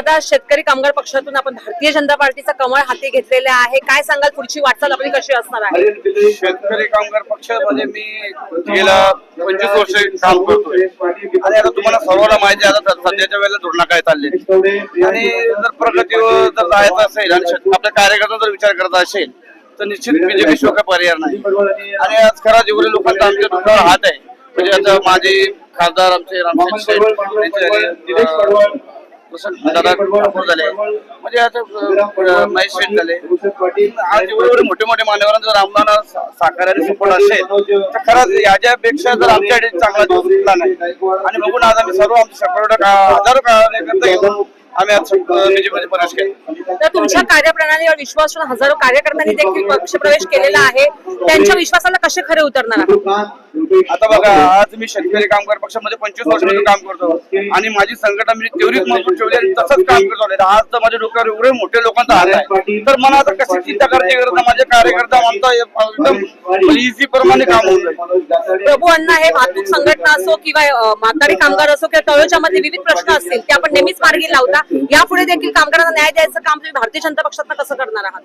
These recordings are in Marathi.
दादा शेतकरी कामगार पक्षातून आपण भारतीय जनता पार्टीचा कमळ हाती घेतलेला आहे. काय सांगाल? पुढची वाटचाल आपली कशी असणार आहे? शेतकरी कामगार पक्षामध्ये मी गेल्या पंचवीस वर्ष काम करतोय. आणि आता तुम्हाला सर्वांना माहिती आहे आता सध्याच्या वेळेला धोरणं काय चालले आणि जर प्रगतीवर जर जायचं असेल आणि आपल्या कार्यकर्ता जर विचार करत असेल तर निश्चित बीजेपी शिवाय काही पर्याय नाही. आणि आज खरा जेवढे लोकांचा आमच्या दुकानावर हात आहे म्हणजे आता माझे खासदार आमचे रामशेठ शेठ, दादा ठाकूर झाले. म्हणजे आता महेश शेठ झाले आज एवढे मोठे मोठे मान्यवरांचा जर आम्हाला सा- साकाराने सपोर्ट असेल तर खरंच याच्यापेक्षा जर आमच्या चांगला दिवस कुठला नाही. आणि बघून आज आम्ही सर्व आमचे सपोर्ट हजारो कार्यकर्ते घेऊन आम्ही आज बीजेपीमध्ये प्रवेश केला. तर तुमच्या कार्यप्रणालीवर विश्वास हजारो कार्यकर्त्यांनी देखील पक्षप्रवेश केलेला आहे. त्यांच्या विश्वासाला कसे खरे उतरणार आहात? आता बघा आज मी शेतकरी कामगार पक्षामध्ये पंचवीस वर्षापासून काम करतो आणि माझी संघटना मी तेवढीच मजबूत ठेवली आणि तसंच काम करतो आज तर माझ्या डोक्यावर एवढे मोठे लोकांचा हात आहे. तर मला आता कशी चिंता गरज नाही. माझे कार्यकर्ता आमचा एकदम इझी प्रमाणे काम होऊन जाईल. प्रभू अण्णा हे वाहतूक संघटना असो किंवा म्हातारी कामगार असो किंवा तळोच्या मध्ये विविध प्रश्न असतील ते आपण नेहमीच मार्गी लावता. यापुढे देखील कामगारांना न्याय द्यायचं काम तुम्ही भारतीय जनता पक्षात कसं करणार आहात?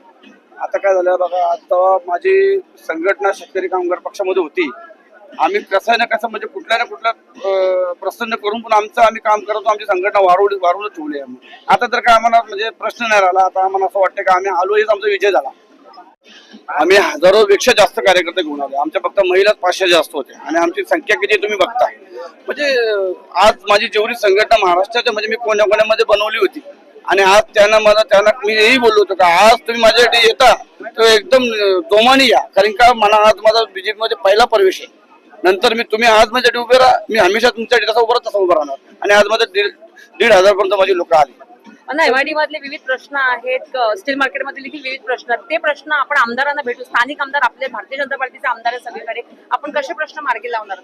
आता काय झालं बघा आता माझी संघटना शेतकरी कामगार पक्षामध्ये होती. आम्ही कसं ना कसं म्हणजे कुठल्या ना कुठल्या प्रसन्न करून पण आमचं आम्ही काम करतो आमची संघटना वाढवली वाढवून ठेवली आम्ही. आता तर काय आम्हाला म्हणजे प्रश्न नाही राहिला आता आम्हाला असं वाटतं की आम्ही आलो हेच आमचा विजय झाला. आम्ही हजारो पेक्षा जास्त कार्यकर्ते घेऊन आलो. आमच्या फक्त महिलाच पाचशे जास्त होते. आणि आमची संख्या किती तुम्ही बघता. म्हणजे आज माझी जेवढी संघटना महाराष्ट्राच्या म्हणजे मी कोण्या कोण्यामध्ये बनवली होती. आणि आज त्यांना मला त्यांना मी हेही बोललो होतो का आज तुम्ही माझ्यासाठी येता. तर एकदम अं, जोमाने या. कारण का मला आज माझा बीजेपी मध्ये पहिला प्रवेश आहे. नंतर मी तुम्ही आज माझ्यासाठी उभे राहा. मी हमेशा तुमच्यासाठी जसा उभा तसा उभा राहणार. आणि आज माझ्या दीड दीड हजार पर्यंत माझी लोक आली. एमआयडी मधले विविध प्रश्न आहेत. स्टील मार्केट मधले देखील विविध प्रश्न आहेत. ते प्रश्न आपण आमदारांना भेटू. स्थानिक आमदार आपले भारतीय जनता पार्टीचे आमदार आहेत सगळीकडे. आपण कसे प्रश्न मार्गी लावणार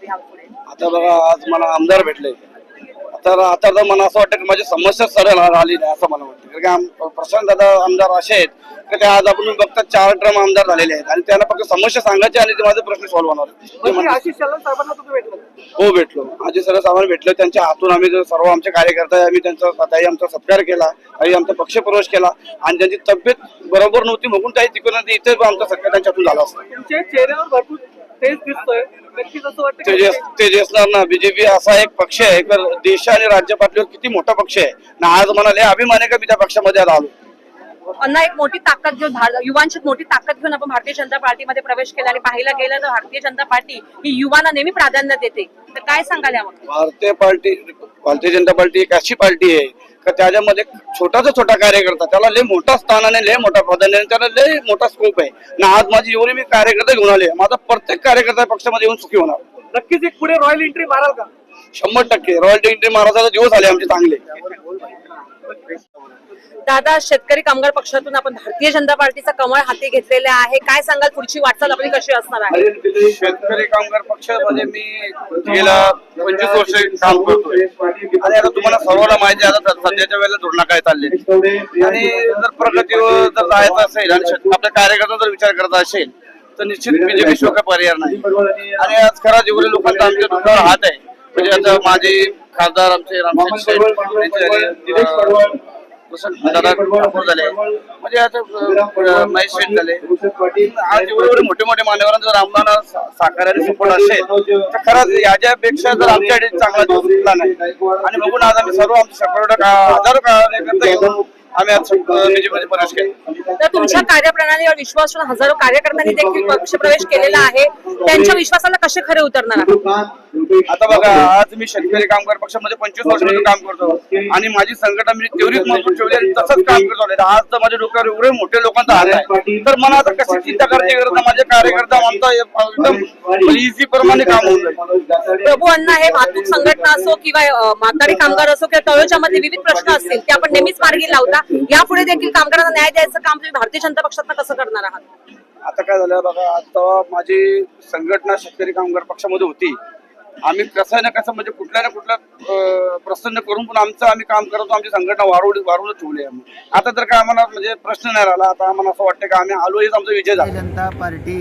आता बघा आज मला आमदार भेटले. आता आता तर मला असं वाटतं की माझी समस्या सरळ आली नाही असं मला वाटतं. कारण की आम- प्रशांत दादा आमदार असे आहेत की ते आज आपण बघता चार टर्म आमदार झालेले आहेत. आणि त्यांना फक्त समस्या सांगायची आणि ते माझे प्रश्न सॉल्व्ह होणार. आशिष साहेबांना तुम्ही भेटला. हो भेटलो. माझे सर आम्हाला भेटले. त्यांच्या हातून आम्ही सर्व आमचे कार्यकर्ते आम्ही त्यांचा स्वतःही आमचा सत्कार केला. आणि आमचा पक्ष प्रवेश केला. आणि त्यांची तब्येत बरोबर नव्हती म्हणून काही तिकडून इथे आमचा सत्कार त्यांच्या हातून झाला असता. तेज दिसतोय. नक्कीच असं वाटतं की तेजस तेजसणार ना बीजेपी असा एक पक्ष आहे. तर देश आणि राज्य पातळीवर किती मोठा पक्ष आहे? ना आज म्हणाले अभिमान आहे का मी त्या पक्षामध्ये आता आलो? अण्णा एक मोठी ताकद घेऊन भार- युवांची मोठी ताकद घेऊन आपण भारतीय जनता पार्टीमध्ये प्रवेश केला आणि पाहिलं गेलं तर भारतीय जनता पार्टी ही युवांना नेहमी प्राधान्य देते. तर काय सांगाल यावर भारतीय पार्टी भारतीय जनता पार्टी एक अशी पार्टी आहे त्याच्यामध्ये छोटासा छोटा कार्यकर्ता त्याला लय मोठा स्थान आणि लय मोठा प्राधान्य. त्याला लय मोठा स्कोप आहे. ना आज माझी एवढी मी कार्यकर्ते घेऊन आले माझा प्रत्येक कार्यकर्ता पक्षामध्ये येऊन सुखी होणार. नक्कीच एक पुढे रॉयल एंट्री माराल का? शंभर टक्के. रॉयल एंट्री महाराजाचा दिवस आले आमचे चांगले. दादा शेतकरी कामगार पक्षातून आपण भारतीय जनता पार्टीचा कमळ हाती घेतलेला आहे. काय सांगाल? पुढची वाटचाल आपली कशी असणार आहे? शेतकरी कामगार पक्षामध्ये मी गेल्या पंचवीस वर्ष काम करतोय. आणि आता तुम्हाला सर्वांना माहिती आहे आता सध्याच्या वेळेला धोरणं काय चालले आणि जर प्रगतीवर जर जायचं असेल आणि आपल्या कार्यकर्ता जर विचार करत असेल तर निश्चित बीजेपी शिवाय काही पर्याय नाही? आणि आज खरा जेवढे लोकांचा आमच्या दुकानावर हात आहे. म्हणजे आता माझे खासदार आमचे अं, प्रसन्न दादा ठाकूर झाले. म्हणजे आता महेश शेठ झाले आज एवढे मोठे मोठे मान्यवरांचा जर आम्हाला साकाराने सपोर्ट असेल तर खरंच याच्यापेक्षा जर आमच्याकडे चांगला दिवस घेतला नाही. आणि बघून आज आम्ही सर्व आमचे शेकडो हजारो कार्यकर्ते घेऊन आम्ही आज बीजेपीमध्ये प्रवेश केला. तर तुमच्या कार्यप्रणालीवर विश्वास ठेवून हजारो कार्यकर्त्यांनी देखील पक्षप्रवेश केलेला आहे. त्यांच्या विश्वासाला कसे खरे उतरणार आहात? आता बघा आज मी शेतकरी कामगार पक्षामध्ये पंचवीस वर्षापासून काम करतो आणि माझी संघटना मी तेवढीच मजबूत ठेवली आणि तसंच काम करतो आज तर माझ्या डोक्यावर एवढे मोठे लोकांचा आहे. तर मला आता कशी चिंता गरज नाही. माझे कार्यकर्ता आमचा एकदम इझी प्रमाणे काम होऊन जाईल. प्रभू अण्णा हे वाहतूक संघटना असो किंवा म्हातारी कामगार असो किंवा तळोच्या मध्ये विविध प्रश्न असतील ते आपण नेहमीच मार्गी लावता. यापुढे देखील कामगारांना न्याय द्यायचं काम तुम्ही भारतीय जनता पक्षात कसं करणार आहात? आता काय झालं बघा आता माझी संघटना शेतकरी कामगार पक्षामध्ये होती. आम्ही कसं ना कसं म्हणजे कुठल्या ना कुठल्या प्रसन्न करून पण आमचं आम्ही काम करतो आमची संघटना वाढवली वाढवून ठेवली आहे आता तर काय आम्हाला म्हणजे प्रश्न नाही राहिला आता आम्हाला असं वाटतं की आम्ही आलो हेच आमचा विजय झाला. जनता पार्टी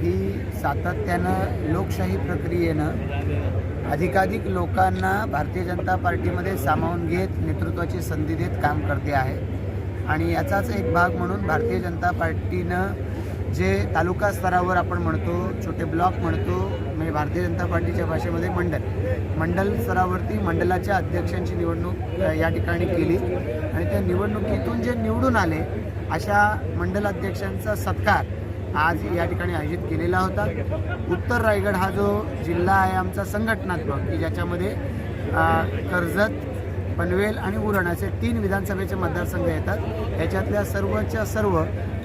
ही सातत्यानं लोकशाही प्रक्रियेनं अधिकाधिक लोकांना भारतीय जनता पार्टीमध्ये सामावून घेत नेतृत्वाची संधी देत काम करते आहे. आणि याचाच एक भाग म्हणून भारतीय जनता पार्टीनं जे तालुका स्तरावर आपण म्हणतो छोटे ब्लॉक म्हणतो म्हणजे भारतीय जनता पार्टीच्या भाषेमध्ये मंडल. मंडल स्तरावरती मंडलाच्या अध्यक्षांची निवडणूक या ठिकाणी केली. आणि त्या निवडणुकीतून जे निवडून आले अशा मंडल अध्यक्षांचा सत्कार आज या ठिकाणी आयोजित केलेला होता. उत्तर रायगड हा जो जिल्हा आहे आमचा संघटनात्मक की ज्याच्यामध्ये कर्जत पनवेल आणि उरण असे तीन विधानसभेचे मतदारसंघ येतात. याच्यातल्या सर्वच्या सर्व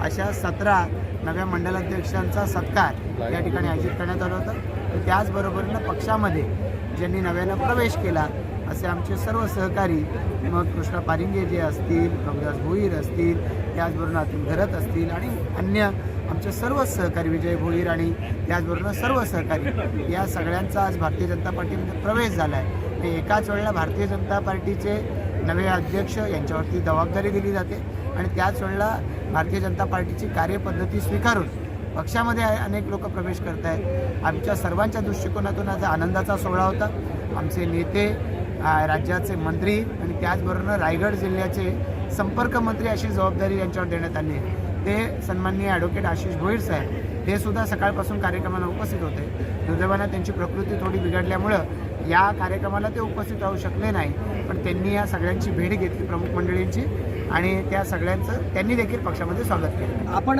अशा सतरा नव्या मंडलाध्यक्षांचा सत्कार या ठिकाणी आयोजित करण्यात आला होता. तर त्याचबरोबरीनं पक्षामध्ये ज्यांनी नव्यानं प्रवेश केला असे आमचे सर्व सहकारी मग कृष्णा पारिंगे जे असतील प्रभुदास भोईर असतील त्याचबरोबर अतुल घरत असतील आणि अन्य आमचे सर्व सहकारी विजय भोईर आणि त्याचबरोबर सर्व सहकारी या सगळ्यांचा आज भारतीय जनता पार्टीमध्ये प्रवेश झाला आहे ते एकाच वेळेला भारतीय जनता पार्टीचे नवे अध्यक्ष यांच्यावरती जबाबदारी दिली जाते आणि त्याच वेळेला भारतीय जनता पार्टीची कार्यपद्धती स्वीकारून पक्षामध्ये अनेक लोक प्रवेश करत आहेत आमच्या सर्वांच्या दृष्टिकोनातून आज आनंदाचा सोहळा होता. आमचे नेते राज्याचे मंत्री आणि त्याचबरोबर रायगड जिल्ह्याचे संपर्क मंत्री अशी जबाबदारी यांच्यावर देण्यात आली आहे. ते सन्माननीय ॲडव्होकेट आशिष भोईर साहेब हे सुद्धा सकाळपासून कार्यक्रमाला उपस्थित होते. दुर्दैवानं त्यांची प्रकृती थोडी बिघडल्यामुळं या कार्यक्रमाला ते उपस्थित राहू शकले नाही. पण त्यांनी या सगळ्यांची भेट घेतली प्रमुख मंडळींची आणि त्या सगळ्यांचं त्यांनी देखील पक्षामध्ये स्वागत केलं. आपण